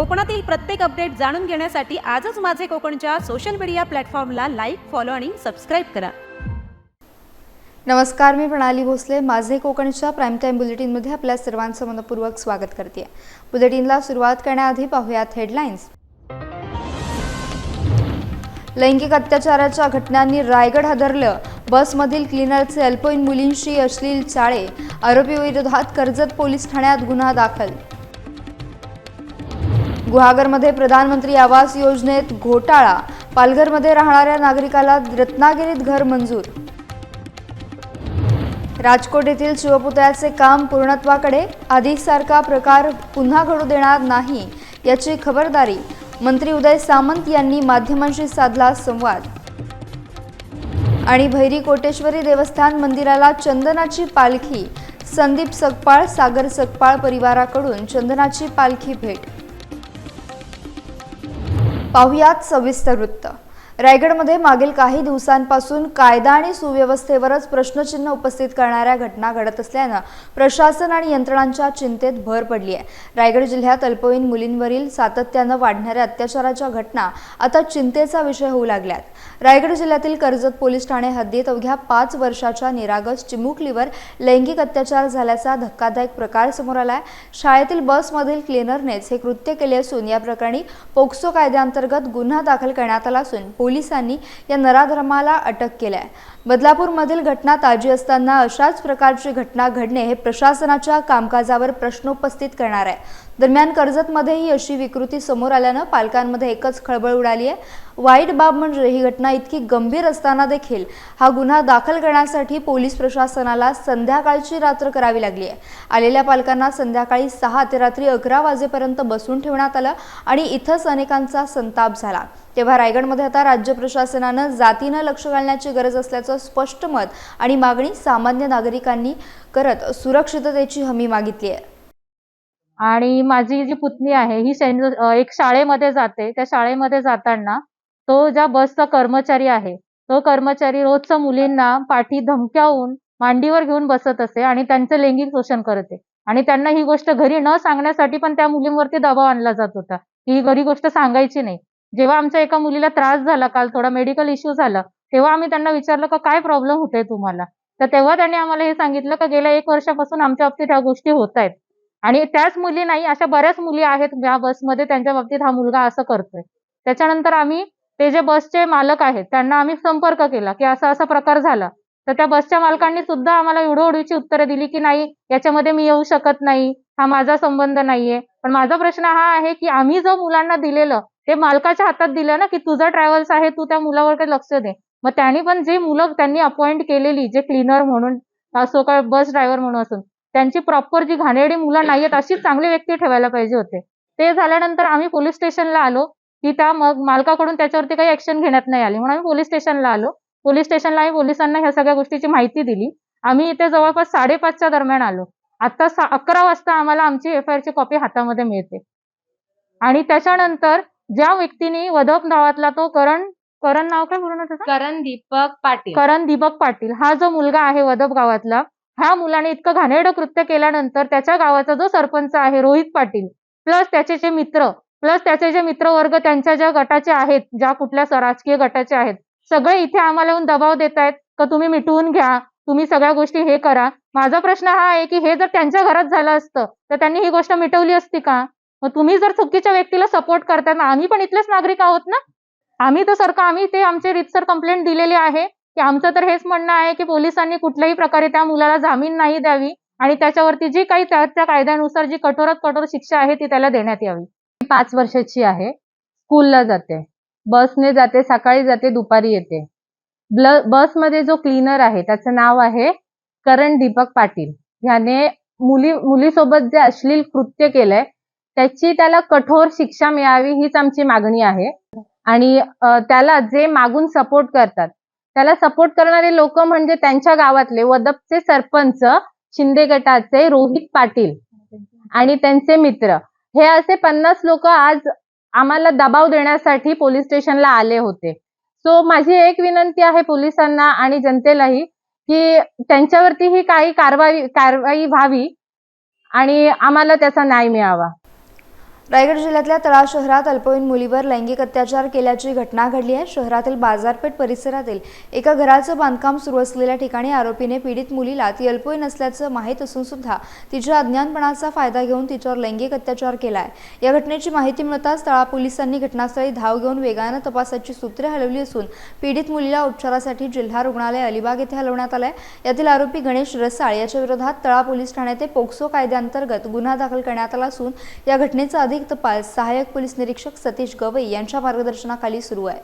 कोकणातील प्रत्येक अपडेट जाणून घेण्यासाठी आजच माझे कोकणच्या सोशल मीडिया प्लॅटफॉर्मला लाईक फॉलो आणि सबस्क्राईब करा. नमस्कार मी प्रणाली भोसले. माझे कोकणच्या प्राईम टाईम बुलेटिनमध्ये आपल्या सर्वांचं मनपूर्वक स्वागत करते. बुलेटिनला सुरुवात करण्याआधी पाहूयात हेडलाईन्स लैंगिक अत्याचाराच्या घटनांनी रायगड हादरलं. बसमधील क्लिनरचे अल्पवयीन मुलींशी अश्लील चाळे. आरोपीविरोधात कर्जत पोलीस ठाण्यात गुन्हा दाखल. गुहागरमध्ये प्रधानमंत्री आवास योजनेत घोटाळा पालघरमध्ये राहणाऱ्या नागरिकाला रत्नागिरीत घर मंजूर. राजकोट येथील शिवपुतळ्याचे काम पूर्णत्वाकडे आधीसारखा प्रकार पुन्हा घडू देणार नाही याची खबरदारी मंत्री उदय सामंत यांनी माध्यमांशी साधला संवाद. आणि भैरी कोटेश्वरी देवस्थान मंदिराला चंदनाची पालखी संदीप सकपाळ सागर सकपाळ परिवाराकडून चंदनाची पालखी भेट पाहुयात सविस्तर वृत्त. रायगडमध्ये मागील काही दिवसांपासून कायदा आणि सुव्यवस्थेवरच प्रश्नचिन्ह उपस्थित करणाऱ्या घटना घडत असल्यानं प्रशासन आणि यंत्रणांच्या चिंतेत भर पडली आहे. रायगड जिल्ह्यात अल्पवयीन मुलींवरील सातत्यानं वाढणाऱ्या अत्याचाराच्या घटना आता चिंतेचा विषय होऊ लागल्यात. रायगड जिल्ह्यातील कर्जत पोलीस ठाणे हद्दीत अवघ्या पाच वर्षाच्या निरागस चिमुकलीवर लैंगिक अत्याचार झाल्याचा धक्कादायक प्रकार समोर आलाय. शाळेतील बसमधील क्लिनरनेच हे कृत्य केले असून या प्रकरणी पोक्सो कायद्याअंतर्गत गुन्हा दाखल करण्यात आला असून पोलिसांनी या नराधर्माला अटक केलाय. बदलापूरमधील घटना ताजी असताना अशाच प्रकारची घटना घडणे हे प्रशासनाच्या कामकाजावर प्रश्न उपस्थित करणार आहे. दरम्यान कर्जतमध्येही अशी विकृती समोर आल्यानं पालकांमध्ये एकच खळबळ उडाली आहे वाईट बाब म्हणजे ही घटना इतकी गंभीर असताना देखील हा गुन्हा दाखल करण्यासाठी पोलीस प्रशासनाला संध्याकाळची रात्र करावी लागली आहे. आलेल्या पालकांना संध्याकाळी सहा ते रात्री अकरा वाजेपर्यंत बसून ठेवण्यात आलं आणि इथंच अनेकांचा संताप झाला. तेव्हा रायगडमध्ये आता राज्य प्रशासनानं जातीनं लक्ष घालण्याची गरज असल्याचं स्पष्ट मत आणि मागणी सामान्य नागरिकांनी करत सुरक्षिततेची हमी मागितली आहे. आणि माझी जी पुतणी आहे ही सैन्य एक शाळेमध्ये जाते. त्या शाळेमध्ये जाताना तो ज्या बसचा कर्मचारी आहे तो कर्मचारी रोजच्या मुलींना पाठी धमक्यावून मांडीवर घेऊन बसत असे आणि त्यांचं लैंगिक शोषण करते आणि त्यांना ही गोष्ट घरी न सांगण्यासाठी पण त्या मुलींवरती दबाव आणला जात होता. की ही घरी गोष्ट सांगायची नाही. जेव्हा आमच्या एका मुलीला त्रास झाला काल थोडा मेडिकल इश्यू झाला तेव्हा आम्ही त्यांना विचारलं का काय प्रॉब्लेम होतोय तुम्हाला? तर तेव्हा त्यांनी आम्हाला हे सांगितलं का गेल्या एक वर्षापासून आमच्या बाबतीत ह्या गोष्टी होत आहेत. आणि त्याच मुली नाही अशा बऱ्याच मुली आहेत या बसमध्ये त्यांच्या बाबतीत हा मुलगा असं करतोय. त्याच्यानंतर आम्ही ते जे बसचे मालक आहेत त्यांना आम्ही संपर्क केला की असा असा प्रकार झाला. तर त्या बसच्या मालकांनी सुद्धा आम्हाला उडवडीची उत्तरं दिली की नाही याच्यामध्ये मी येऊ शकत नाही हा माझा संबंध नाहीये. पण माझा प्रश्न हा आहे की आम्ही जो मुलांना दिलेलं ते मालकाच्या हातात दिलं ना की तुझं ट्रॅव्हल्स आहे तू त्या मुलावर काही लक्ष दे. मग त्यांनी पण जे मुलं त्यांनी अपॉइंट केलेली जे क्लीनर म्हणून असो का बस ड्रायव्हर म्हणून असून त्यांची प्रॉपर जी घाणेरडी मुलं नाहीयेत अशीच चांगली व्यक्ती ठेवायला पाहिजे होते. ते झाल्यानंतर आम्ही पोलीस स्टेशनला आलो. की त्या मग मालकाकडून त्याच्यावरती काही ऍक्शन घेण्यात नाही आली. म्हणून आम्ही पोलीस स्टेशनला आलो. पोलीस स्टेशनला आम्ही पोलिसांना ह्या सगळ्या गोष्टीची माहिती दिली. आम्ही इथे जवळपास साडेपाचच्या दरम्यान आलो. आता सा- अकरा वाजता आम्हाला आमची एफ आय ची कॉपी हातामध्ये मिळते. आणि त्याच्यानंतर ज्या व्यक्तीने वदप गावातला तो करण करण नाव काय पूर्ण करण दीपक पाटील. करण दीपक पाटील. हा जो मुलगा आहे वदप गावातला ह्या मुलाने इतकं घाणेरडं कृत्य केल्यानंतर त्याच्या गावाचा जो सरपंच आहे रोहित पाटील प्लस त्याचे जे मित्र प्लस त्याचे जे मित्रवर्ग त्यांच्या ज्या गटाचे आहेत ज्या कुठल्या राजकीय गटाचे आहेत सगळे इथे आम्हाला येऊन दबाव देत आहेत का तुम्ही मिटवून घ्या तुम्ही सगळ्या गोष्टी हे करा. माझा प्रश्न हा आहे की हे जर त्यांच्या घरात झालं असतं तर त्यांनी ही गोष्ट मिटवली असती का? मग तुम्ही जर चुकीच्या व्यक्तीला सपोर्ट करताय ना आम्ही पण इथलेच नागरिक आहोत ना? आम्ही तर सरकार आम्ही ते आमचे रितसर कंप्लेंट दिलेली आहे की आमचं तर हेच म्हणणं आहे की पोलिसांनी कुठल्याही प्रकारे त्या मुलाला जामीन नाही द्यावी आणि त्याच्यावरती जी काही त्या त्या कायद्यानुसार जी कठोरात कठोर शिक्षा आहे ती त्याला देण्यात यावी. पाच वर्षाची आहे. स्कूलला जाते. बसने जाते सकाळी जाते दुपारी येते. बसमध्ये जो क्लीनर आहे त्याचं नाव आहे करण दीपक पाटील. ह्याने मुली मुलीसोबत जे अश्लील कृत्य केलंय त्याची त्याला कठोर शिक्षा मिळावी हीच आमची मागणी आहे. आणि त्याला जे मागून सपोर्ट करतात त्याला सपोर्ट करणारे लोक म्हणजे त्यांच्या गावातले वदपचे सरपंच शिंदे गटाचे रोहित पाटील आणि त्यांचे मित्र. हे असे पन्नास लोक आज आम्हाला दबाव देण्यासाठी पोलीस स्टेशनला आले होते. सो माझी एक विनंती आहे पोलिसांना आणि जनतेलाही की त्यांच्यावरती ही काही कारवाई कारवाई व्हावी आणि आम्हाला त्याचा न्याय मिळावा. रायगड जिल्ह्यातल्या तळा शहरात अल्पवयीन मुलीवर लैंगिक अत्याचार केल्याची घटना घडली आहे. शहरातील बाजारपेठ परिसरातील एका घराचं बांधकाम सुरू असलेल्या ठिकाणी आरोपीने पीडित मुलीला ती अल्पवयीन असल्याचं माहीत असून सुद्धा तिच्या अज्ञानपणाचा फायदा घेऊन तिच्यावर लैंगिक अत्याचार केला आहे या घटनेची माहिती मिळताच तळा पोलिसांनी घटनास्थळी धाव घेऊन वेगानं तपासाची सूत्रे हलवली असून पीडित मुलीला उपचारासाठी जिल्हा रुग्णालय अलिबाग येथे हलवण्यात आलंय. यातील आरोपी गणेश रसाळ याच्या विरोधात तळा पोलीस ठाण्यात पोक्सो कायद्याअंतर्गत गुन्हा दाखल करण्यात आला असून या घटनेचा अधिक तपास सहाय्यक पोलीस निरीक्षक सतीश गवई यांच्या मार्गदर्शनाखाली सुरू आहे.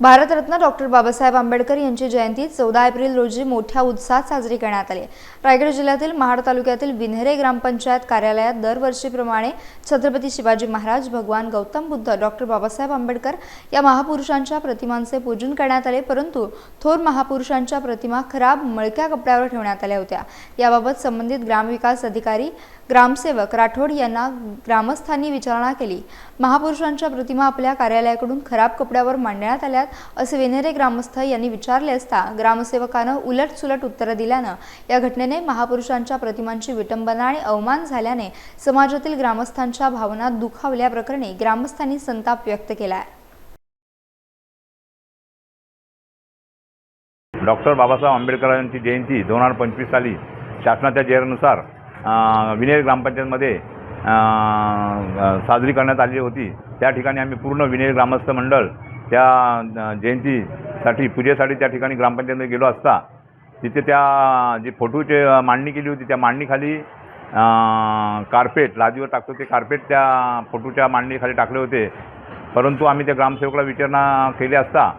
भारतरत्न डॉक्टर बाबासाहेब आंबेडकर यांची जयंती चौदा एप्रिल रोजी मोठ्या उत्साहात साजरी करण्यात आली. रायगड जिल्ह्यातील महाड तालुक्यातील विन्हेरे ग्रामपंचायत कार्यालयात दरवर्षीप्रमाणे छत्रपती शिवाजी महाराज भगवान गौतम बुद्ध डॉक्टर बाबासाहेब आंबेडकर या महापुरुषांच्या प्रतिमांचे पूजन करण्यात आले परंतु थोर महापुरुषांच्या प्रतिमा खराब मळक्या कपड्यावर ठेवण्यात आल्या होत्या. याबाबत संबंधित ग्रामविकास अधिकारी ग्रामसेवक राठोड यांना ग्रामस्थांनी विचारणा केली. महापुरुषांच्या प्रतिमा आपल्या कार्यालयाकडून खराब कपड्यावर मांडण्यात आल्यात असे वेनेरे ग्रामस्थ यांनी विचारले असता ग्रामसेवकानं उलट सुलट उत्तरं दिल्यानं या घटनेने महापुरुषांच्या प्रतिमांची विटंबना आणि अवमान झाल्याने समाजातील ग्रामस्थांच्या भावना दुखावल्याप्रकरणी ग्रामस्थांनी संताप व्यक्त केला आहे डॉक्टर बाबासाहेब आंबेडकरांची जयंती दोन हजार पंचवीस साली शासनाच्या जेरनुसार विनेर ग्रामपंचायतमध्ये साजरी करण्यात आली होती. त्या ठिकाणी आम्ही पूर्ण विनेर ग्रामस्थ मंडळ त्या जयंतीसाठी पूजेसाठी त्या ठिकाणी ग्रामपंचायतमध्ये गेलो असता. तिथे त्या जी फोटोचे मांडणी केली होती त्या मांडणीखाली कार्पेट लादीवर टाकतो ते कार्पेट त्या फोटोच्या मांडणीखाली टाकले होते. परंतु आम्ही त्या ग्रामसेवकाला विचारणा केली असता.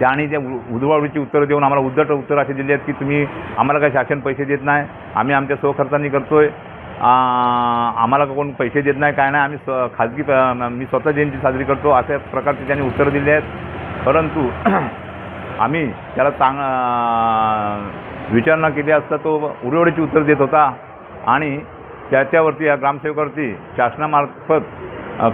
त्याने त्या उ- उत्तरं देऊन आम्हाला उद्धट उत्तर असे दिले आहेत की तुम्ही आम्हाला काही शासन पैसे देत नाही आम्ही आमच्या स्वखर्चाने करतो आहे आम्हाला कोण पैसे देत नाही काय नाही आम्ही स्व खाजगी मी स्वतः जयंती साजरी करतो अशा प्रकारचे त्यांनी उत्तरं दिली आहेत. परंतु आम्ही त्याला चांग विचारणा केली असता तो उडवडीची उत्तर देत होता. आणि त्याच्यावरती या ग्रामसेवकावरती शासनामार्फत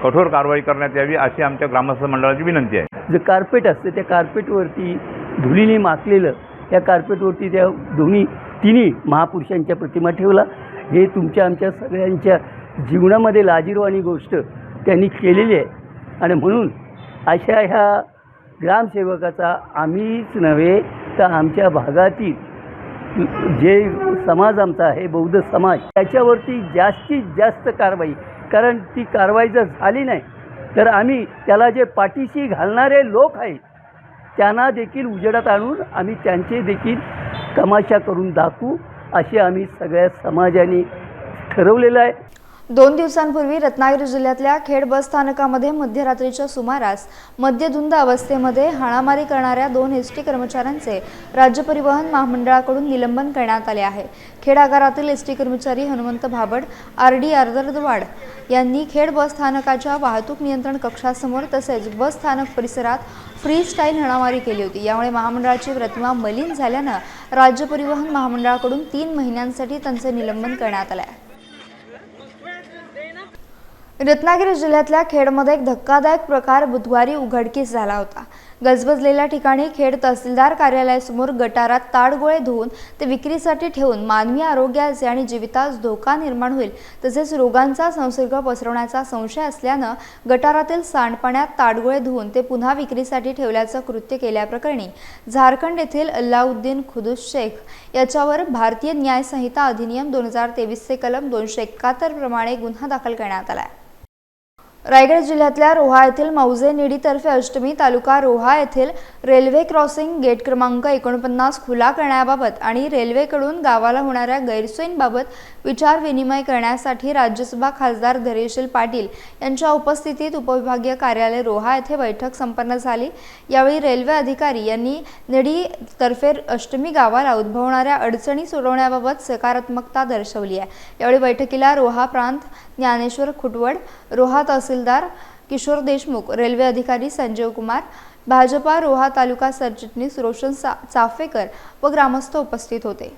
कठोर कारवाई करण्यात यावी अशी आमच्या ग्रामस्थ मंडळाची विनंती आहे. जे कार्पेट असतं त्या कार्पेटवरती धुळीने माखलेलं त्या कार्पेटवरती त्या दोन्ही तिन्ही महापुरुषांच्या प्रतिमा ठेवला. हे तुमच्या आमच्या सगळ्यांच्या जीवनामध्ये लाजीरवाणी गोष्ट त्यांनी केलेली आहे. आणि म्हणून अशा ह्या ग्रामसेवकाचा आम्हीच नव्हे तर आमच्या भागातील जे समाज आमचा आहे बौद्ध समाज त्याच्यावरती जास्तीत जास्त कारवाई. कारण ती कारवाई जर झाली नाही तर आम्ही त्याला जे पाठीशी घालणारे लोक आहेत त्यांना देखील उजेडात आणून आम्ही त्यांचे देखील तमाशा करून दाखवू असे आम्ही सगळ्या समाजाने ठरवलेलं आहे. दोन दिवसांपूर्वी रत्नागिरी जिल्ह्यातल्या खेड बस स्थानकामध्ये मध्यरात्रीच्या सुमारास मद्यधुंद अवस्थेमध्ये हाणामारी करणाऱ्या दोन एस टी कर्मचाऱ्यांचे राज्य परिवहन महामंडळाकडून निलंबन करण्यात आले आहे. खेड आगारातील एस टी कर्मचारी हनुमंत भाबड आर डी आर्दरवाड यांनी खेड बस स्थानकाच्या वाहतूक नियंत्रण कक्षासमोर तसेच बस स्थानक परिसरात फ्री स्टाईल हाणामारी केली होती. यामुळे महामंडळाची प्रतिमा मलिन झाल्यानं राज्य परिवहन महामंडळाकडून तीन महिन्यांसाठी त्यांचे निलंबन करण्यात आले आहे. रत्नागिरी जिल्ह्यातल्या खेडमध्ये एक धक्कादायक प्रकार बुधवारी उघडकीस झाला होता. गजबजलेल्या ठिकाणी खेड तहसीलदार कार्यालयासमोर गटारात ताडगोळे धुवून ते विक्रीसाठी ठेवून मानवी आरोग्याचे आणि जीवितास धोका निर्माण होईल तसेच रोगांचा संसर्ग पसरवण्याचा संशय असल्यानं गटारातील सांडपाण्यात ताडगोळे धुवून ते पुन्हा विक्रीसाठी ठेवल्याचं कृत्य केल्याप्रकरणी झारखंड येथील अल्लाउद्दीन खुदुस शेख याच्यावर भारतीय न्याय संहिता अधिनियम दोन हजार तेवीसचे कलम दोनशे एकाहत्तर प्रमाणे गुन्हा दाखल करण्यात आला आहे रायगड जिल्ह्यातल्या रोहा येथील मौजे निडीतर्फे अष्टमी तालुका रोहा येथील रेल्वे क्रॉसिंग गेट क्रमांक एकोणपन्नास खुला करण्याबाबत आणि रेल्वेकडून गावाला होणाऱ्या गैरसोयींबाबत विचार विनिमय करण्यासाठी राज्यसभा खासदार धैर्यशील पाटील यांच्या उपस्थितीत उपविभागीय कार्यालय रोहा येथे बैठक संपन्न झाली. यावेळी रेल्वे अधिकारी यांनी निडीतर्फे अष्टमी गावाला उद्भवणाऱ्या अडचणी सोडवण्याबाबत सकारात्मकता दर्शवली आहे. यावेळी बैठकीला रोहा प्रांत ज्ञानेश्वर खुटवड रोहा तहसीलदार किशोर देशमुख रेल्वे अधिकारी संजीव कुमार भाजपा रोहा तालुका सरचिटणीस रोशन सा चाफेकर व ग्रामस्थ उपस्थित होते.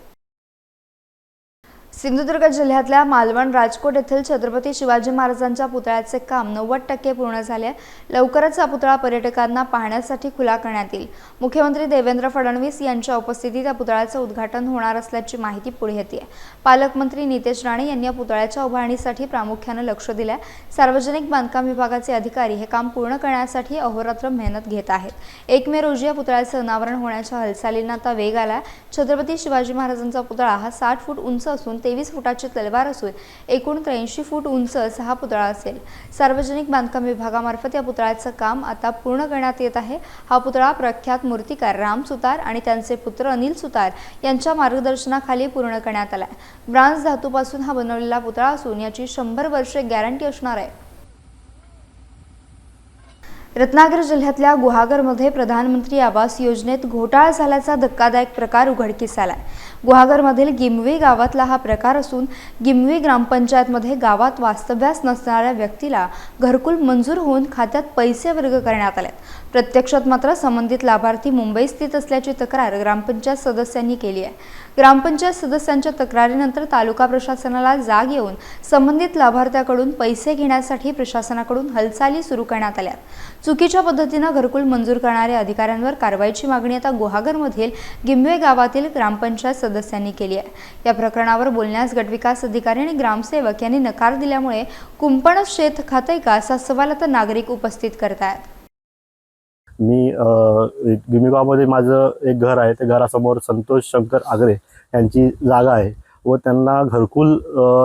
सिंधुदुर्ग जिल्ह्यातल्या मालवण राजकोट येथील छत्रपती शिवाजी महाराजांच्या पुतळ्याचे काम नव्वद टक्के पूर्ण झाले. लवकरच हा पुतळा पर्यटकांना पाहण्यासाठी खुला करण्यात येईल. मुख्यमंत्री देवेंद्र फडणवीस यांच्या उपस्थितीत या पुतळ्याचं उद्घाटन होणार असल्याची माहिती पुढे येते पालकमंत्री नितेश राणे यांनी या पुतळ्याच्या उभारणीसाठी प्रामुख्यानं लक्ष दिलं आहे सार्वजनिक बांधकाम विभागाचे अधिकारी हे काम पूर्ण करण्यासाठी अहोरात्र मेहनत घेत आहेत. एक मे रोजी या पुतळ्याचं अनावरण होण्याच्या हालचालींना आता वेग आला छत्रपती शिवाजी महाराजांचा पुतळा हा साठ फूट उंच असून तेवीस फुटाची तलवार असून एकूण त्र्याऐंशी फूट उंच असा हा पुतळा असेल. सार्वजनिक बांधकाम विभागामार्फत या पुतळ्याचं काम आता पूर्ण करण्यात येत आहे. हा पुतळा प्रख्यात मूर्तिकार राम सुतार आणि त्यांचे पुत्र अनिल सुतार यांच्या मार्गदर्शनाखाली पूर्ण करण्यात आलाय. आहे ब्रांज धातूपासून हा बनवलेला पुतळा असून याची शंभर वर्षे गॅरंटी असणार आहे. रत्नागिरी जिल्ह्यातल्या गुहागरमध्ये प्रधानमंत्री आवास योजनेत घोटाळा झाल्याचा धक्कादायक प्रकार उघडकीस आलाय. गुहागरमधील गिमवी गावातला हा प्रकार असून गिमवी ग्रामपंचायतमध्ये गावात वास्तव्यास नसणाऱ्या व्यक्तीला घरकुल मंजूर होऊन खात्यात पैसे वर्ग करण्यात आलेत. प्रत्यक्षात मात्र संबंधित लाभार्थी मुंबई स्थित असल्याची तक्रार ग्रामपंचायत सदस्यांनी केली आहे. ग्रामपंचायत सदस्यांच्या तक्रारीनंतर तालुका प्रशासनाला जाग येऊन संबंधित लाभार्थ्याकडून पैसे घेण्यासाठी प्रशासनाकडून हालचाली सुरू करण्यात आल्या. चुकीच्या पद्धतीनं घरकुल मंजूर करणाऱ्या अधिकाऱ्यांवर कारवाईची मागणी आता गुहागरमधील गिंबवे गावातील ग्रामपंचायत सदस्य सदस्यांनी केली आहे. या प्रकरणावर बोलण्यास गटविकास अधिकारी आणि ग्रामसेवक यांनी नकार दिल्यामुळे कुंपण शेत खाते का असा सवाल आता नागरिक उपस्थित करतायत मी अ, गिमिगावमध्ये माझं एक घर आहे. त्या घरासमोर संतोष शंकर आगरे यांची जागा आहे व त्यांना घरकुल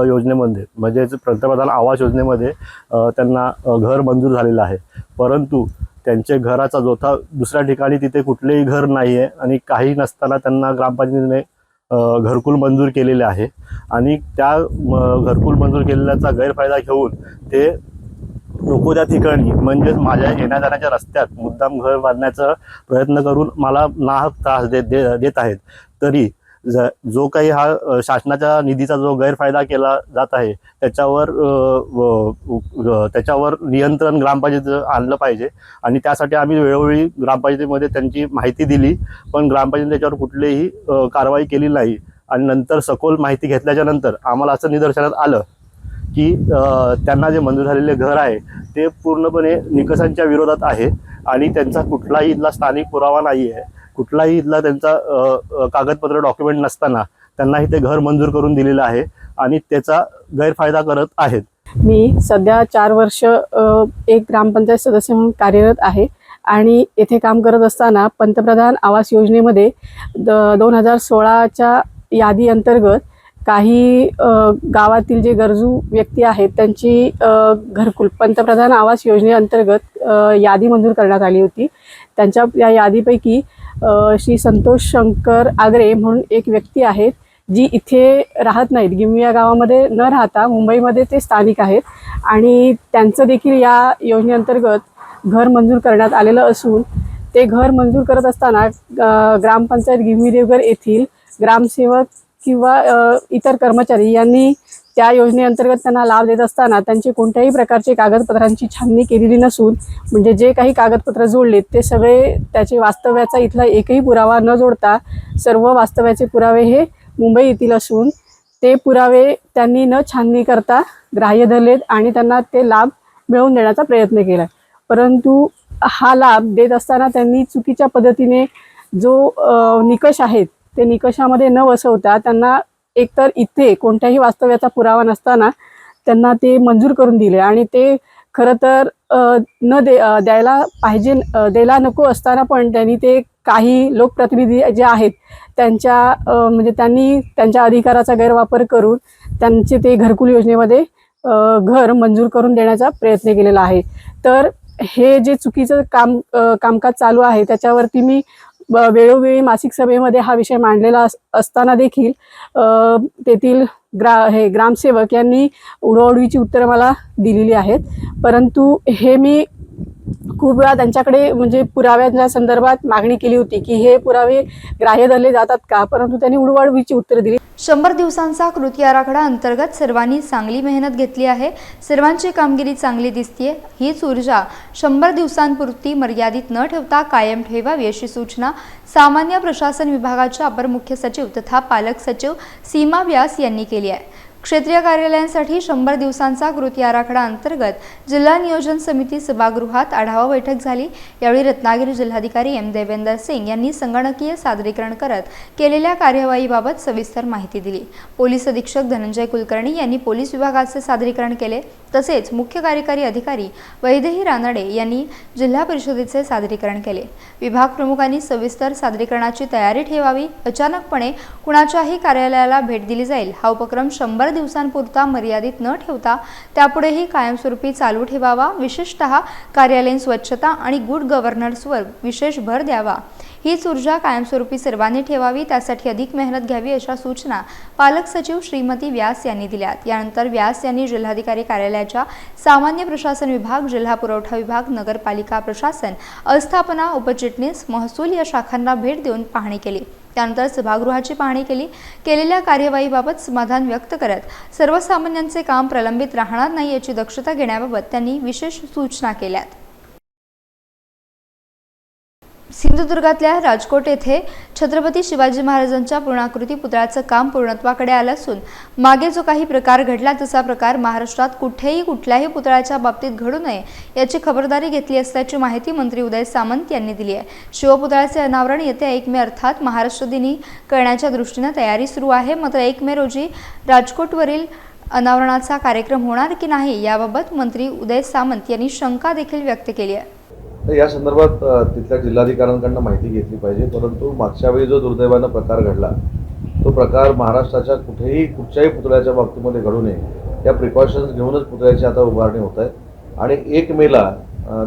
योजनेमध्ये म्हणजेच पंतप्रधान आवास योजनेमध्ये त्यांना घर मंजूर झालेलं आहे. परंतु त्यांचे घराचा जोथा दुसऱ्या ठिकाणी तिथे कुठलेही घर नाही आहे आणि काही नसताना त्यांना ग्रामपंचायतीने घरकुल मंजूर केलेले आहे. आणि त्या म, घरकुल मंजूर केलेल्याचा गैरफायदा घेऊन ते नको त्या ठिकाणी म्हणजेच माझ्या येण्या जाण्याच्या रस्त्यात मुद्दाम घर बांधण्याचा प्रयत्न करून मला नाहक त्रास देत दे, देत आहेत. तरी ज जो काही हा शासनाच्या निधीचा जो गैरफायदा केला जात आहे त्याच्यावर व- त्याच्यावर नियंत्रण ग्रामपंचायतीचं आणलं पाहिजे. आणि त्यासाठी आम्ही वेळोवेळी ग्रामपंचायतीमध्ये त्यांची माहिती दिली पण ग्रामपंचायत त्याच्यावर कुठलीही कारवाई केली नाही. आणि नंतर सखोल माहिती घेतल्याच्या नंतर आम्हाला असं निदर्शनात आलं की त्यांना जे मंजूर झालेले घर आहे ते पूर्णपणे निकषांच्या विरोधात आहे. आणि त्यांचा कुठलाही इथला स्थानिक पुरावा नाही आहे कुठलाही इथला त्यांचा कागदपत्र डॉक्युमेंट नसताना त्यांनाही ते घर मंजूर करून दिलेलं आहे आणि त्याचा गैरफायदा करत आहेत. मी सध्या चार वर्ष एक ग्रामपंचायत सदस्य म्हणून कार्यरत आहे आणि येथे काम करत असताना पंतप्रधान आवास योजनेमध्ये द दोन हजार सोळाच्या यादी अंतर्गत काही गावातील जे गरजू व्यक्ती आहेत त्यांची घरकुल पंतप्रधान आवास योजनेअंतर्गत यादी मंजूर करण्यात आली होती. त्यांच्या या यादीपैकी श्री संतोष शंकर आगरे म्हणून एक व्यक्ती आहेत जी इथे राहत नाहीत. गिम्मी या गावामध्ये न राहता मुंबईमध्ये ते स्थानिक आहेत आणि त्यांचं देखील या योजनेअंतर्गत घर मंजूर करण्यात आलेलं असून ते घर मंजूर करत असताना ग्रामपंचायत गिम्मी देवघर येथील ग्रामसेवक किंवा इतर कर्मचारी यांनी त्या योजनेअंतर्गत त्यांना लाभ देत असताना त्यांची कोणत्याही प्रकारचे कागदपत्रांची छाननी केलेली नसून म्हणजे जे काही कागदपत्र जोडलेत ते सगळे त्याचे वास्तव्याचा इथला एकही पुरावा न जोडता सर्व वास्तव्याचे पुरावे हे मुंबई येथील असून ते पुरावे त्यांनी न छाननी करता ग्राह्य धरलेत आणि त्यांना ते लाभ मिळवून देण्याचा प्रयत्न केला परंतु हा लाभ देत असताना त्यांनी चुकीच्या पद्धतीने जो निकष आहेत ते निकषामध्ये न बसवता त्यांना एकतर इथे कोणत्याही वास्तव्याचा पुरावा नसताना त्यांना ते मंजूर करून दिले आणि ते खरं तर न दे द्यायला पाहिजे द्यायला नको असताना पण त्यांनी ते काही लोकप्रतिनिधी जे आहेत त्यांच्या म्हणजे त्यांनी त्यांच्या अधिकाराचा गैरवापर करून त्यांचे ते घरकुल योजनेमध्ये घर मंजूर करून देण्याचा प्रयत्न केलेला आहे. तर हे जे चुकीचं काम कामकाज चालू आहे त्याच्यावरती मी वेळोवेळी मासिक सभेमध्ये हा विषय मांडलेला अस असताना देखील तेथील ग्रा हे ग्रामसेवक यांनी उडवाउडवीची उत्तरं मला दिलेली आहेत. परंतु हे मी खूप वेळा त्यांच्याकडे म्हणजे पुराव्यांच्या संदर्भात मागणी केली होती की हे पुरावे ग्राह्य धरले जातात का? परंतु त्यांनी उडवाडवीची उत्तर दिली. शंभर दिवसांचा कृती आराखडा अंतर्गत सर्वांनी चांगली मेहनत घेतली आहे. सर्वांची कामगिरी चांगली दिसतीये. हीच ऊर्जा शंभर दिवसांपुरती मर्यादित न ठेवता कायम ठेवावी अशी सूचना सामान्य प्रशासन विभागाच्या अपर मुख्य सचिव तथा पालक सचिव सीमा व्यास यांनी केली आहे. क्षेत्रीय कार्यालयांसाठी शंभर दिवसांचा कृती आराखडा अंतर्गत जिल्हा नियोजन समिती सभागृहात आढावा बैठक झाली. यावेळी रत्नागिरी जिल्हाधिकारी एम देवेंदर सिंग यांनी संगणकीय सादरीकरण करत केलेल्या कार्यवाहीबाबत सविस्तर माहिती दिली. पोलीस अधीक्षक धनंजय कुलकर्णी यांनी पोलीस विभागाचे सादरीकरण केले. तसेच मुख्य कार्यकारी अधिकारी वैदेही रानडे यांनी जिल्हा परिषदेचे सादरीकरण केले. विभाग प्रमुखांनी सविस्तर सादरीकरणाची तयारी ठेवावी. अचानकपणे कुणाच्याही कार्यालयाला भेट दिली जाईल हा उपक्रम शंभर दिवसांपुरता मर्यादित न ठेवता त्यापुढेही कायमस्वरूपी चालू ठेवावा विशेषतः कार्यालयीन स्वच्छता आणि गुड गव्हर्नन्सवर विशेष भर द्यावा. हीच ऊर्जा कायमस्वरूपी सर्वांनी ठेवावी त्यासाठी अधिक मेहनत घ्यावी अशा सूचना पालक सचिव श्रीमती व्यास यांनी दिल्यात. यानंतर व्यास यांनी जिल्हाधिकारी कार्यालयाच्या सामान्य प्रशासन विभाग जिल्हा पुरवठा विभाग नगरपालिका प्रशासन अस्थापना उपचिटणीस महसूल या शाखांना भेट देऊन पाहणी केली. त्यानंतर सभागृहाची पाहणी केली. केलेल्या कार्यवाहीबाबत समाधान व्यक्त करत सर्वसामान्यांचे काम प्रलंबित राहणार नाही याची दक्षता घेण्याबाबत त्यांनी विशेष सूचना केल्यात. सिंधुदुर्गातल्या राजकोट येथे छत्रपती शिवाजी महाराजांच्या पूर्णाकृती पुतळ्याचं काम पूर्णत्वाकडे आलं असून मागे जो काही प्रकार घडला तसा प्रकार महाराष्ट्रात कुठेही कुठल्याही पुतळ्याच्या बाबतीत घडू नये याची खबरदारी घेतली असल्याची माहिती मंत्री उदय सामंत यांनी दिली आहे. शिवपुतळ्याचे अनावरण येत्या एक मे अर्थात महाराष्ट्र दिनी करण्याच्या दृष्टीनं तयारी सुरू आहे. मात्र एक मे रोजी राजकोटवरील अनावरणाचा कार्यक्रम होणार की नाही याबाबत मंत्री उदय सामंत यांनी शंका देखील व्यक्त केली आहे. तर या संदर्भात तिथल्या जिल्हाधिकाऱ्यांकडनं माहिती घेतली पाहिजे. परंतु मागच्या वेळी जो दुर्दैवानं प्रकार घडला तो प्रकार महाराष्ट्राच्या कुठेही कुठच्याही पुतळ्याच्या बाबतीमध्ये घडू नये. या प्रिकॉशन्स घेऊनच पुतळ्याची आता उभारणी होत आहे. आणि एक मेला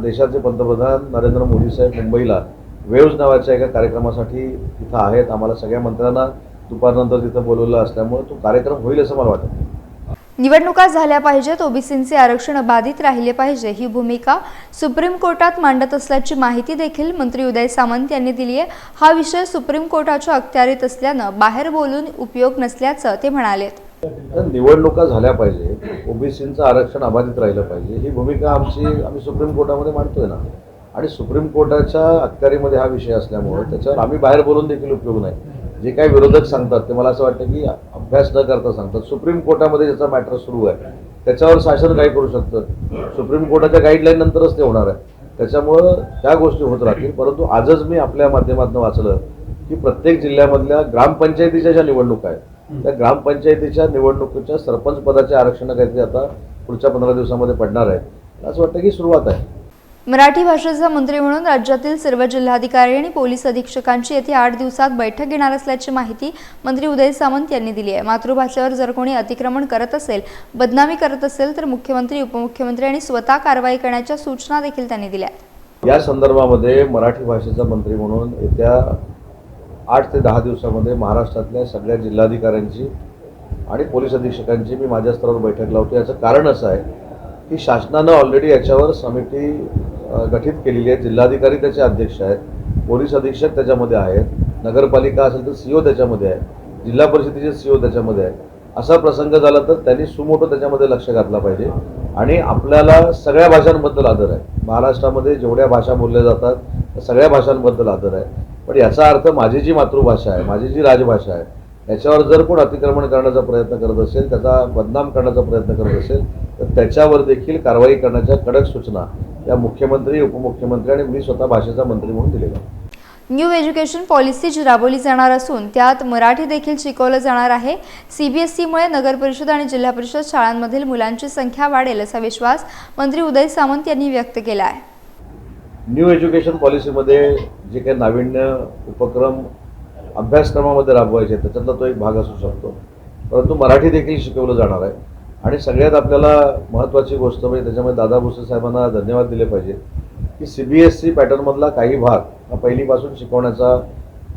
देशाचे पंतप्रधान नरेंद्र मोदी साहेब मुंबईला वेव्ज नावाच्या एका कार्यक्रमासाठी तिथं आहेत. आम्हाला सगळ्या मंत्र्यांना दुपारनंतर तिथं बोलवलं असल्यामुळे तो कार्यक्रम होईल असं मला वाटतं. निवडणुका झाल्या पाहिजेत ओबीसींचे आरक्षण अबाधित राहिले पाहिजे ही भूमिका सुप्रीम कोर्टात मांडत असल्याची माहिती देखील मंत्री उदय सामंत यांनी दिली आहे. हा विषय सुप्रीम कोर्टाच्या अखत्यारीत असल्यानं बाहेर बोलून उपयोग नसल्याचं ते म्हणाले. निवडणुका झाल्या पाहिजे ओबीसींचं आरक्षण अबाधित राहिलं पाहिजे ही भूमिका आमची आम्ही सुप्रीम कोर्टामध्ये मांडतोय ना. आणि सुप्रीम कोर्टाच्या अखत्यारीमध्ये हा विषय असल्यामुळे त्याच्यावर आम्ही बाहेर बोलून देखील उपयोग नाही. जे काही विरोधक सांगतात ते मला असं वाटतं की अभ्यास न करता सांगतात. सुप्रीम कोर्टामध्ये ज्याचा मॅटर सुरू आहे त्याच्यावर शासन काय करू शकतं. सुप्रीम कोर्टाच्या गाईडलाईन नंतरच ते होणार आहे. त्याच्यामुळं त्या गोष्टी होत राहतील. परंतु आजच मी आपल्या माध्यमातून वाचलं की प्रत्येक जिल्ह्यामधल्या ग्रामपंचायतीच्या ज्या निवडणुका आहेत त्या ग्रामपंचायतीच्या निवडणुकीच्या सरपंच पदाच्या आरक्षण काहीतरी आता पुढच्या पंधरा दिवसामध्ये पडणार आहे. असं वाटतं की सुरुवात आहे. मराठी भाषेचा मंत्री म्हणून राज्यातील सर्व जिल्हाधिकारी आणि पोलीस अधीक्षकांची येत्या आठ दिवसात बैठक घेणार असल्याची माहिती मंत्री उदय सामंत यांनी दिली आहे. मातृभाषेवर जर कोणी अतिक्रमण करत असेल बदनामी करत असेल तर मुख्यमंत्री उपमुख्यमंत्री आणि स्वतः कारवाई करण्याच्या सूचना देखील त्यांनी दिल्या या संदर्भामध्ये मराठी भाषेचा मंत्री म्हणून येत्या आठ ते दहा दिवसामध्ये महाराष्ट्रातल्या सगळ्या जिल्हाधिकाऱ्यांची आणि पोलीस अधीक्षकांची मी माझ्या स्तरावर बैठक लावतो. याचं कारण असं आहे की शासनानं ऑलरेडी याच्यावर समिती गठीत केलेली आहे. जिल्हाधिकारी त्याचे अध्यक्ष आहेत. पोलीस अधीक्षक त्याच्यामध्ये आहेत. नगरपालिका असेल तर सीओ त्याच्यामध्ये आहे. जिल्हा परिषदेचे सीओ त्याच्यामध्ये आहे असा प्रसंग झाला तर त्यांनी सुमोटो त्याच्यामध्ये लक्ष घातलं पाहिजे. आणि आपल्याला सगळ्या भाषांबद्दल आदर आहे. महाराष्ट्रामध्ये जेवढ्या भाषा बोलल्या जातात सगळ्या भाषांबद्दल आदर आहे. पण याचा अर्थ माझी जी मातृभाषा आहे माझी जी राजभाषा आहे याच्यावर जर कोण अतिक्रमण करण्याचा प्रयत्न करत असेल त्याचा बदनाम करण्याचा प्रयत्न करत असेल तर त्याच्यावर देखील कारवाई करण्याच्या कडक सूचना या मुख्यमंत्री उपमुख्यमंत्री आणि मी स्वतः भाषेचा मंत्री म्हणून आहेत. न्यू एज्युकेशन पॉलिसी जी राबवली जाणार असून त्यात मराठी देखील शिकवलं जाणार आहे सीबीएसईमुळे नगर परिषद आणि जिल्हा परिषद शाळांमधील मुलांची संख्या वाढेल असा विश्वास मंत्री उदय सामंत यांनी व्यक्त केला आहे न्यू एज्युकेशन पॉलिसीमध्ये जे काही नाविन्य उपक्रम अभ्यासक्रमामध्ये राबवायचे त्याच्यातला तो एक भाग असू शकतो. परंतु मराठी देखील शिकवलं जाणार आहे. आणि सगळ्यात आपल्याला महत्त्वाची गोष्ट म्हणजे त्याच्यामध्ये दादा भुसे साहेबांना धन्यवाद दिले पाहिजे की सी बी एस सी पॅटर्नमधला काही भाग हा पहिलीपासून शिकवण्याचा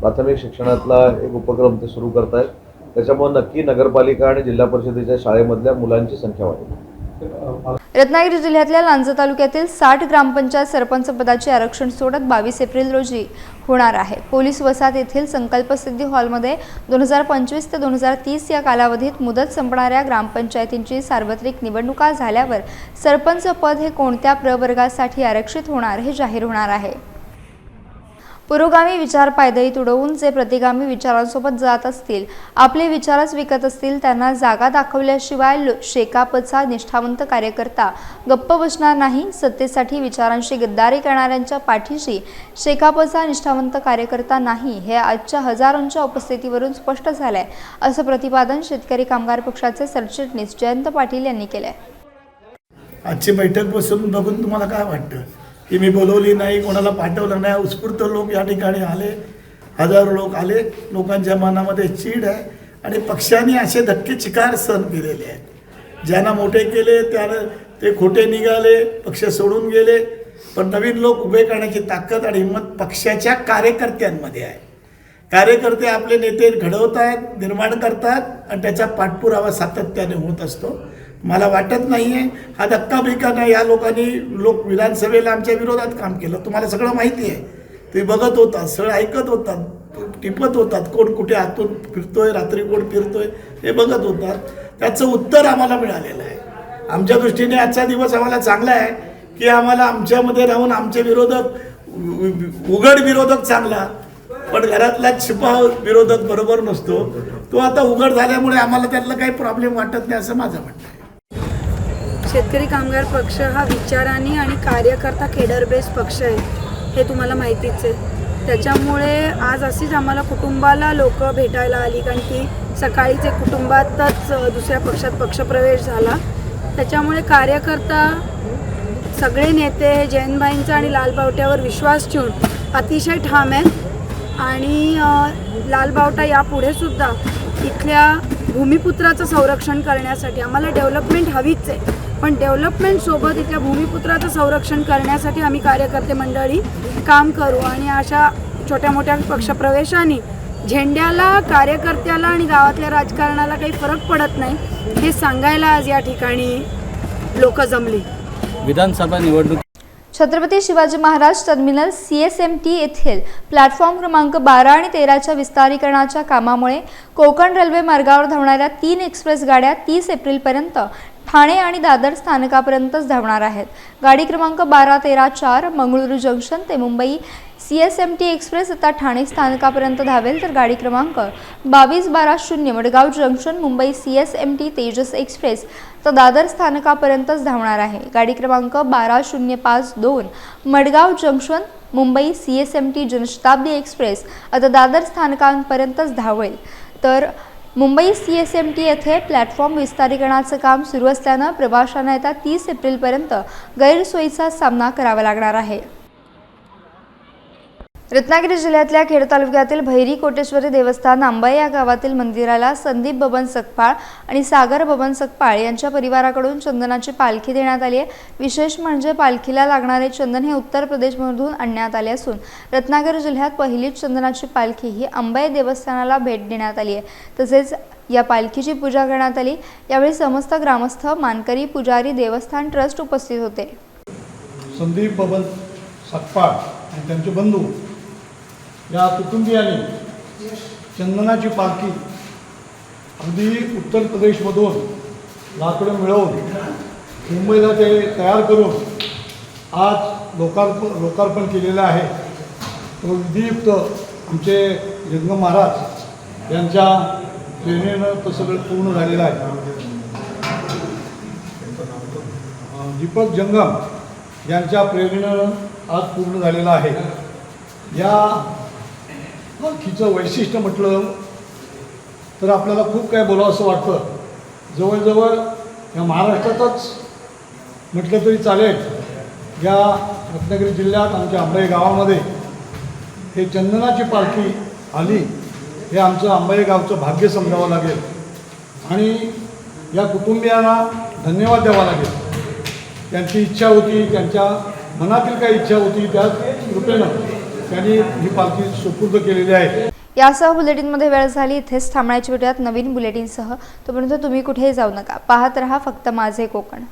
प्राथमिक शिक्षणातला एक उपक्रम ते सुरू करत आहेत त्याच्यामुळे नक्की नगरपालिका आणि जिल्हा परिषदेच्या शाळेमधल्या मुलांची संख्या वाढेल. रत्नागिरी जिल्ह्यातल्या लांजा तालुक्यातील साठ ग्रामपंचायत सरपंच पदाचे आरक्षण सोडत बावीस एप्रिल रोजी होणार आहे. पोलीस वसाहत येथील संकल्पसिद्धी हॉलमध्ये दोन हजार पंचवीस ते दोन हजार तीस या कालावधीत मुदत संपणाऱ्या ग्रामपंचायतींची सार्वत्रिक निवडणुका झाल्यावर सरपंच पद हे कोणत्या प्रवर्गासाठी आरक्षित होणार हे जाहीर होणार आहे. पुरोगामी विचार पायदळी तुडवून जे प्रतिगामी विचारांसोबत जात असतील आपले विचारच विकत असतील त्यांना जागा दाखवल्याशिवाय शेकापचा निष्ठावंत कार्यकर्ता गप्प बसणार नाही. सत्तेसाठी विचारांशी गद्दारी करणाऱ्यांच्या पाठीशी शेकापचा निष्ठावंत कार्यकर्ता नाही हे आजच्या हजारोंच्या उपस्थितीवरून स्पष्ट झालंय असं प्रतिपादन शेतकरी कामगार पक्षाचे सरचिटणीस जयंत पाटील यांनी केलंय. आजची बैठक बसून बघून तुम्हाला काय वाटतं? की मी बोलवली नाही कोणाला पाठवलं नाही. उत्स्फूर्त लोक या ठिकाणी आले. हजारो लोक आले. लोकांच्या मनामध्ये चीड आहे. आणि पक्षाने असे धक्के चिकार सहन केलेले आहेत. ज्यांना मोठे केले त्यानं ते खोटे निघाले पक्ष सोडून गेले. पण नवीन लोक उभे करण्याची ताकद आणि हिंमत पक्षाच्या कार्यकर्त्यांमध्ये आहे. कार्यकर्ते आपले नेते घडवतात निर्माण करतात आणि त्याचा पाठपुरावा सातत्याने होत असतो. मला वाटत नाही आहे हा धक्का बिक्का नाही. या लोकांनी लोक विधानसभेला आमच्या विरोधात काम केलं. तुम्हाला सगळं माहिती आहे तुम्ही बघत होतात सगळं ऐकत होतात टिपत होतात. कोण कुठे आतून फिरतोय रात्री कोण फिरतोय हे बघत होतात. त्याचं उत्तर आम्हाला मिळालेलं आहे. आमच्या दृष्टीने आजचा दिवस आम्हाला चांगला आहे की आम्हाला आमच्यामध्ये राहून आमचे विरोधक उघड विरोधक चांगला पण घरातला छिपा विरोधक बरोबर नसतो. तो आता उघड झाल्यामुळे आम्हाला त्यातला काही प्रॉब्लेम वाटत नाही असं माझं म्हणणं आहे. शेतकरी कामगार पक्ष हा विचाराने आणि कार्यकर्ता केडरबेस पक्ष आहे हे तुम्हाला माहितीच आहे. त्याच्यामुळे आज अशीच आम्हाला कुटुंबाला लोक भेटायला आली कारण की सकाळीच एक कुटुंबातच दुसऱ्या पक्षात पक्षप्रवेश झाला. त्याच्यामुळे कार्यकर्ता सगळे नेते हे जयंतबाईंचा आणि लालबावट्यावर विश्वास ठेवून अतिशय ठाम आहेत. आणि लालबावटा यापुढे सुद्धा इथल्या भूमिपुत्राचं संरक्षण करण्यासाठी आम्हाला डेव्हलपमेंट हवीच आहे. पण डेव्हलपमेंटसोबत इथल्या भूमिपुत्राचं संरक्षण करण्यासाठी आम्ही कार्यकर्ते मंडळी काम करू आणि अशा छोट्या मोठ्या पक्षप्रवेशाने झेंड्याला कार्यकर्त्याला आणि गावातल्या राजकारणाला काही फरक पडत नाही हे सांगायला आज या ठिकाणी लोक जमली. विधानसभा निवडणूक Chhatrapati Shivaji Maharaj terminal C S M T येथील प्लॅटफॉर्म क्रमांक बारा आणि तेराच्या विस्तारीकरणाच्या कामामुळे कोकण रेल्वे मार्गावर धावणाऱ्या तीन एक्सप्रेस गाड्या तीस एप्रिलपर्यंत ठाणे आणि दादर स्थानकापर्यंतच धावणार आहेत. गाडी क्रमांक बारा तेरा चार मंगळुरू जंक्शन ते Mumbai C S M T express आता ठाणे स्थानकापर्यंत धावेल तर गाडी क्रमांक बावीस बारा शून्य Madgaon junction Mumbai C S M T Tejas express तर दादर स्थानकापर्यंतच धावणार आहे. गाडी क्रमांक बारा शून्य पाच दोन Madgaon junction Mumbai C S M T Janshatabdi express आता दादर स्थानकांपर्यंतच धावेल. तर Mumbai C S M T येथे प्लॅटफॉर्म विस्तारीकरणाचं काम सुरू असल्यानं प्रवाशांना येत्या तीस एप्रिलपर्यंत गैरसोयीचा सामना करावा लागणार आहे. रत्नागिरी जिल्ह्यातल्या खेड तालुक्यातील भैरी कोटेश्वरी देवस्थान आंबा या गावातील मंदिराला संदीप बबन सकपाळ आणि सागर बबन सकपाळ यांच्या परिवाराकडून चंदनाची पालखी देण्यात आली आहे. विशेष म्हणजे पालखीला लागणारे चंदन हे उत्तर प्रदेशमधून आणण्यात आले असून रत्नागिरी जिल्ह्यात पहिलीच चंदनाची पालखी ही अंबाई देवस्थानाला भेट देण्यात आली आहे. तसेच या पालखीची पूजा करण्यात आली. यावेळी समस्त ग्रामस्थ मानकरी पुजारी देवस्थान ट्रस्ट उपस्थित होते. संदीप बबन सकपाळ आणि त्यांचे बंधू या कुटुंबियांनी चंदनाची पालखी अगदी उत्तर प्रदेशमधून लाकडं मिळवून मुंबईला ते तयार करून आज लोकार्प लोकार्पण केलेलं आहे. तो विधियुक्त आमचे जंगम महाराज यांच्या प्रेरणेनं तो सगळं पूर्ण झालेलं आहे. दीपक जंगम यांच्या प्रेरणेनं आज पूर्ण झालेलं आहे. या तिचं वैशिष्ट्य म्हटलं तर आपल्याला खूप काय बोलावं असं वाटतं. जवळजवळ या महाराष्ट्रातच म्हटलं तरी चालेल. या रत्नागिरी जिल्ह्यात आमच्या आंबाई गावामध्ये हे चंदनाची पालखी आली हे आमचं आंबाई गावचं भाग्य समजावं लागेल. आणि या कुटुंबियांना धन्यवाद द्यावा लागेल. त्यांची इच्छा होती त्यांच्या मनातील काही इच्छा होती त्या कृपेनं त्यांनी ही पालखी सुपूर्द केलेली आहे. यासह बुलेटिनमध्ये वेळ झाली इथेच थांबण्याची भेटूयात नवीन बुलेटिनसह तोपर्यंत तुम्ही कुठेही जाऊ नका पाहत रहा फक्त माझे कोकण.